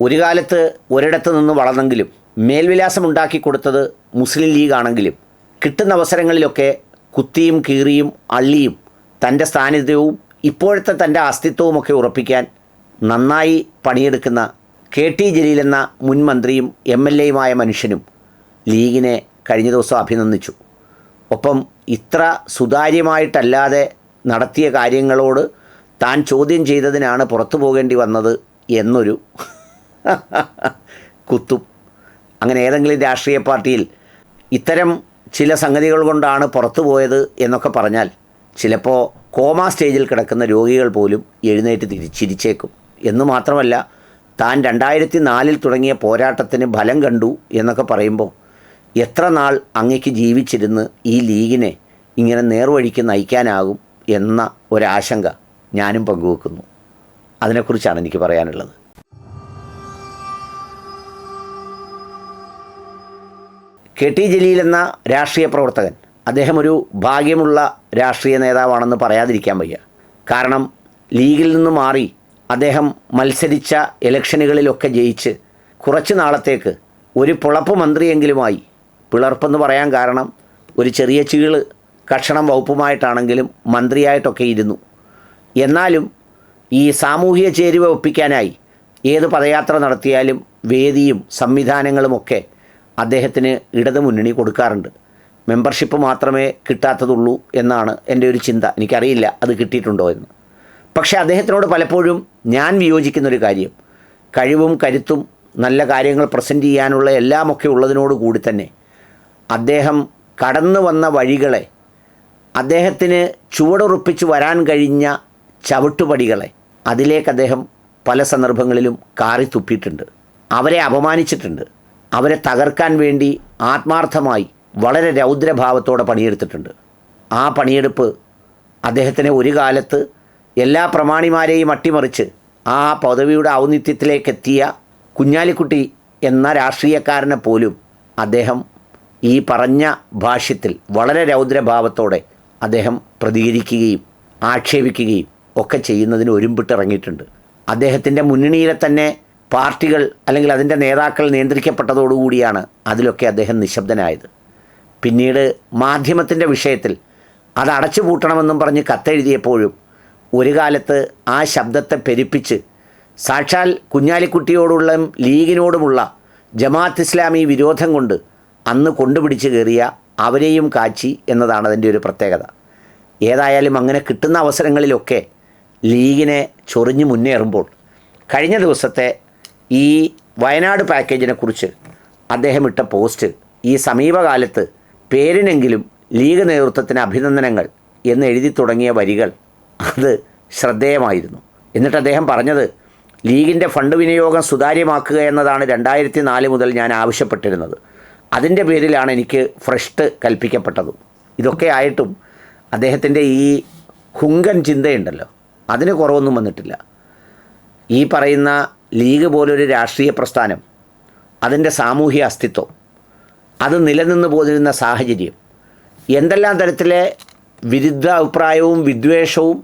ഒരു കാലത്ത് ഒരിടത്ത് നിന്ന് വളർന്നെങ്കിലും മേൽവിലാസം ഉണ്ടാക്കി കൊടുത്തത് മുസ്ലിം ലീഗാണെങ്കിലും കിട്ടുന്ന അവസരങ്ങളിലൊക്കെ കുത്തിയും കീറിയും അള്ളിയും തന്റെ സാന്നിധ്യവും ഇപ്പോഴത്തെ തന്റെ അസ്തിത്വവുമൊക്കെ ഉറപ്പിക്കാൻ നന്നായി പണിയെടുക്കുന്ന കെ ടി ജലീൽ എന്ന മുൻ മന്ത്രിയും എം എൽ എയുമായ മനുഷ്യനും ലീഗിനെ കഴിഞ്ഞ ദിവസം അഭിനന്ദിച്ചു. ഒപ്പം ഇത്ര സുതാര്യമായിട്ടല്ലാതെ നടത്തിയ കാര്യങ്ങളോട് താൻ ചോദ്യം ചെയ്തതിനാണ് പുറത്തു പോകേണ്ടി വന്നത് എന്നൊരു കുത്തും. അങ്ങനെ ഏതെങ്കിലും രാഷ്ട്രീയ പാർട്ടിയിൽ ഇത്തരം ചില സംഗതികൾ കൊണ്ടാണ് പുറത്തു പോയത് എന്നൊക്കെ പറഞ്ഞാൽ ചിലപ്പോൾ കോമ സ്റ്റേജിൽ കിടക്കുന്ന രോഗികൾ പോലും എഴുന്നേറ്റ് തിരി ചിരിച്ചേക്കും. എന്ന് മാത്രമല്ല താൻ രണ്ടായിരത്തി നാലിൽ തുടങ്ങിയ പോരാട്ടത്തിന് ഫലം കണ്ടു എന്നൊക്കെ പറയുമ്പോൾ എത്ര നാൾ അങ്ങയ്ക്ക് ജീവിച്ചിരുന്ന് ഈ ലീഗിനെ ഇങ്ങനെ നേർവഴിക്ക് നയിക്കാനാകും എന്ന ഒരാശങ്ക ഞാനും പങ്കുവെക്കുന്നു. അതിനെക്കുറിച്ചാണ് എനിക്ക് പറയാനുള്ളത്. കെ ടി ജലീൽ എന്ന രാഷ്ട്രീയ പ്രവർത്തകൻ. അദ്ദേഹം ഒരു ഭാഗ്യമുള്ള രാഷ്ട്രീയ നേതാവാണെന്ന് പറയാതിരിക്കാൻ വയ്യ. കാരണം ലീഗിൽ നിന്ന് മാറി അദ്ദേഹം മത്സരിച്ച ഇലക്ഷനുകളിലൊക്കെ ജയിച്ച് കുറച്ച് നാളത്തേക്ക് ഒരു പുളപ്പ് മന്ത്രിയെങ്കിലുമായി പിളർപ്പെന്ന് പറയാൻ കാരണം ഒരു ചെറിയ ചീൾ കഷണം വകുപ്പുമായിട്ടാണെങ്കിലും മന്ത്രിയായിട്ടൊക്കെ ഇരുന്നു. എന്നാലും ഈ സാമൂഹിക ചേരുവ ഒപ്പിക്കാനായി ഏത് പദയാത്ര നടത്തിയാലും വേദിയും സംവിധാനങ്ങളുമൊക്കെ അദ്ദേഹത്തിന് ഇടതു മുന്നണി കൊടുക്കാറുണ്ട്. മെമ്പർഷിപ്പ് മാത്രമേ കിട്ടാത്തതുള്ളൂ എന്നാണ് എന്റെ ഒരു ചിന്ത. എനിക്കറിയില്ല അത് കിട്ടിയിട്ടുണ്ടോ എന്ന്. പക്ഷേ അദ്ദേഹത്തിനോട് പലപ്പോഴും ഞാൻ വിയോജിക്കുന്നൊരു കാര്യം. കഴിവും കരുത്തും നല്ല കാര്യങ്ങൾ പ്രസന്റ് ചെയ്യാനുള്ള എല്ലാമൊക്കെ ഉള്ളതിനോട് കൂടി തന്നെ അദ്ദേഹം കടന്നു വന്ന വഴികളെ അദ്ദേഹത്തിന് ചുവടുറപ്പിച്ച് വരാൻ കഴിഞ്ഞ ചവിട്ടുപടികളെ അതിലേക്ക് അദ്ദേഹം പല സന്ദർഭങ്ങളിലും കാറി തുപ്പിയിട്ടുണ്ട് അവരെ അപമാനിച്ചിട്ടുണ്ട്. അവരെ തകർക്കാൻ വേണ്ടി ആത്മാർത്ഥമായി വളരെ രൗദ്രഭാവത്തോടെ പണിയെടുത്തിട്ടുണ്ട്. ആ പണിയെടുപ്പ് അദ്ദേഹത്തിനെ ഒരു കാലത്ത് എല്ലാ പ്രമാണിമാരെയും അട്ടിമറിച്ച് ആ പദവിയുടെ ഔന്നിത്യത്തിലേക്കെത്തിയ കുഞ്ഞാലിക്കുട്ടി എന്ന രാഷ്ട്രീയക്കാരനെ പോലും അദ്ദേഹം ഈ പറഞ്ഞ ഭാഷ്യത്തിൽ വളരെ രൗദ്രഭാവത്തോടെ അദ്ദേഹം പ്രതികരിക്കുകയും ആക്ഷേപിക്കുകയും ഒക്കെ ചെയ്യുന്നതിന് ഒരുമ്പിട്ടിറങ്ങിയിട്ടുണ്ട്. അദ്ദേഹത്തിന്റെ മുന്നണിയിലെ തന്നെ പാർട്ടികൾ അല്ലെങ്കിൽ അതിന്റെ നേതാക്കൾ നിയന്ത്രിക്കപ്പെട്ടതോടുകൂടിയാണ് അതിലൊക്കെ അദ്ദേഹം നിശബ്ദനായത്. പിന്നീട് മാധ്യമത്തിന്റെ വിഷയത്തിൽ അത് അടച്ചു പൂട്ടണമെന്നും പറഞ്ഞ് കത്തെഴുതിയപ്പോഴും ഒരു കാലത്ത് ആ ശബ്ദത്തെ പെരുപ്പിച്ച് സാക്ഷാൽ കുഞ്ഞാലിക്കുട്ടിയോടുള്ള ലീഗിനോടുമുള്ള ജമാഅത്ത് ഇസ്ലാമി വിരോധം കൊണ്ട് അന്ന് കൊണ്ടുപിടിച്ച് കയറിയ അവരെയും കാച്ചി എന്നതാണ് അതിന്റെ ഒരു പ്രത്യേകത. ഏതായാലും അങ്ങനെ കിട്ടുന്ന അവസരങ്ങളിലൊക്കെ ലീഗിനെ ചൊറിഞ്ഞ് മുന്നേറുമ്പോൾ കഴിഞ്ഞ ദിവസത്തെ ഈ വയനാട് പാക്കേജിനെ കുറിച്ച് അദ്ദേഹം ഇട്ട പോസ്റ്റ് ഈ സമീപകാലത്ത് പേരിനെങ്കിലും ലീഗ് നേതൃത്വത്തിന് അഭിനന്ദനങ്ങൾ എന്ന് എഴുതി തുടങ്ങിയ വരികൾ അത് ശ്രദ്ധേയമായിരുന്നു. എന്നിട്ട് അദ്ദേഹം പറഞ്ഞത് ലീഗിന്റെ ഫണ്ട് വിനിയോഗം സുതാര്യമാക്കുക എന്നതാണ് രണ്ടായിരത്തി നാല് മുതൽ ഞാൻ ആവശ്യപ്പെട്ടിരുന്നത്. അതിന്റെ പേരിലാണ് എനിക്ക് ഫ്രഷ്ട് കൽപ്പിക്കപ്പെട്ടത്. ഇതൊക്കെ ആയിട്ടും അദ്ദേഹത്തിന്റെ ഈ ഹുങ്കൻ ചിന്തയുണ്ടല്ലോ. അതിന് കുറവൊന്നും വന്നിട്ടില്ല. ഈ പറയുന്ന ലീഗ് പോലൊരു രാഷ്ട്രീയ പ്രസ്ഥാനം അതിന്റെ സാമൂഹ്യ അസ്തിത്വം അത് നിലനിന്ന് പോതിരുന്ന സാഹചര്യം എന്തെല്ലാം തരത്തിലെ വിരുദ്ധ അഭിപ്രായവും വിദ്വേഷവും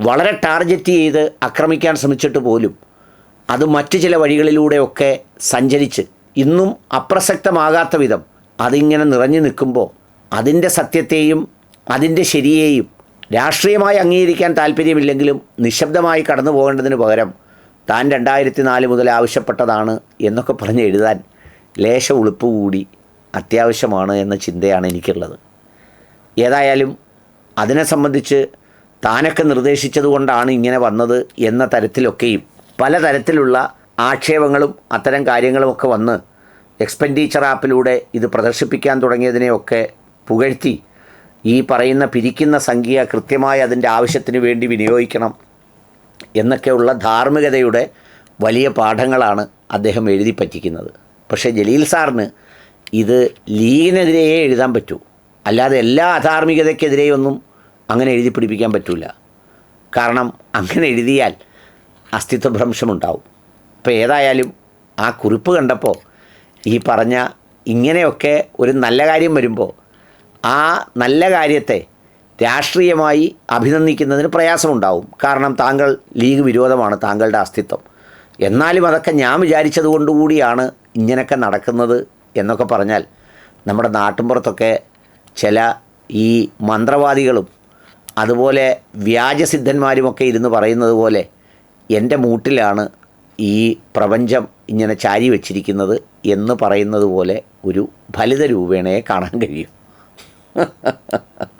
വളരെ ടാർഗറ്റ് ചെയ്ത് ആക്രമിക്കാൻ ശ്രമിച്ചിട്ട് പോലും അത് മറ്റു ചില വഴികളിലൂടെയൊക്കെ സഞ്ചരിച്ച് ഇന്നും അപ്രസക്തമാകാത്ത വിധം അതിങ്ങനെ നിറഞ്ഞു നിൽക്കുമ്പോൾ അതിന്റെ സത്യത്തെയും അതിന്റെ ശരിയെയും രാഷ്ട്രീയമായി അംഗീകരിക്കാൻ താല്പര്യമില്ലെങ്കിലും നിശബ്ദമായി കടന്നു പോകേണ്ടതിന് പകരം താൻ രണ്ടായിരത്തി നാല് മുതൽ ആവശ്യപ്പെട്ടതാണ് എന്നൊക്കെ പറഞ്ഞ് എഴുതാൻ ലേശ ഉളുപ്പ് കൂടി അത്യാവശ്യമാണ് എന്ന ചിന്തയാണ് എനിക്കുള്ളത്. ഏതായാലും അതിനെ സംബന്ധിച്ച് താനൊക്കെ നിർദ്ദേശിച്ചതുകൊണ്ടാണ് ഇങ്ങനെ വന്നത് എന്ന തരത്തിലൊക്കെയും പലതരത്തിലുള്ള ആക്ഷേപങ്ങളും അത്തരം കാര്യങ്ങളുമൊക്കെ വന്ന് എക്സ്പെൻഡിച്ചർ ആപ്പിലൂടെ ഇത് പ്രദർശിപ്പിക്കാൻ തുടങ്ങിയതിനെയൊക്കെ പുകഴ്ത്തി ഈ പറയുന്ന പിരിക്കുന്ന സംഖ്യ കൃത്യമായി അതിന്റെ ആവശ്യത്തിന് വേണ്ടി വിനിയോഗിക്കണം എന്നൊക്കെയുള്ള ധാർമ്മികതയുടെ വലിയ പാഠങ്ങളാണ് അദ്ദേഹം എഴുതി പറ്റിക്കുന്നത് പക്ഷേ ജലീൽ സാറിന് ഇത് ലീഗിനെതിരെയേ എഴുതാൻ പറ്റൂ. അല്ലാതെ എല്ലാ അധാർമികതയ്ക്കെതിരെയൊന്നും അങ്ങനെ എഴുതി പിടിപ്പിക്കാൻ പറ്റില്ല കാരണം അങ്ങനെ എഴുതിയാൽ അസ്തിത്വഭ്രംശമുണ്ടാവും അപ്പോൾ ഏതായാലും ആ കുറിപ്പ് കണ്ടപ്പോൾ ഈ പറഞ്ഞ ഇങ്ങനെയൊക്കെ ഒരു നല്ല കാര്യം വരുമ്പോൾ ആ നല്ല കാര്യത്തെ രാഷ്ട്രീയമായി അഭിനന്ദിക്കുന്നതിന് പ്രയാസമുണ്ടാവും. കാരണം താങ്കൾ ലീഗ് വിരോധമാണ് താങ്കളുടെ അസ്തിത്വം. എന്നാലും അതൊക്കെ ഞാൻ വിചാരിച്ചത് കൊണ്ടുകൂടിയാണ് ഇങ്ങനെയൊക്കെ നടക്കുന്നത് എന്നൊക്കെ പറഞ്ഞാൽ നമ്മുടെ നാട്ടിൻപുറത്തൊക്കെ ചില ഈ മന്ത്രവാദികളും അതുപോലെ വ്യാജസിദ്ധന്മാരുമൊക്കെ ഇരുന്ന് പറയുന്നത് പോലെ എന്റെ മൂട്ടിലാണ് ഈ പ്രപഞ്ചം ഇങ്ങനെ ചാരി വച്ചിരിക്കുന്നത് എന്ന് പറയുന്നത് പോലെ ഒരു ഫലിത രൂപേണയെ കാണാൻ കഴിയും.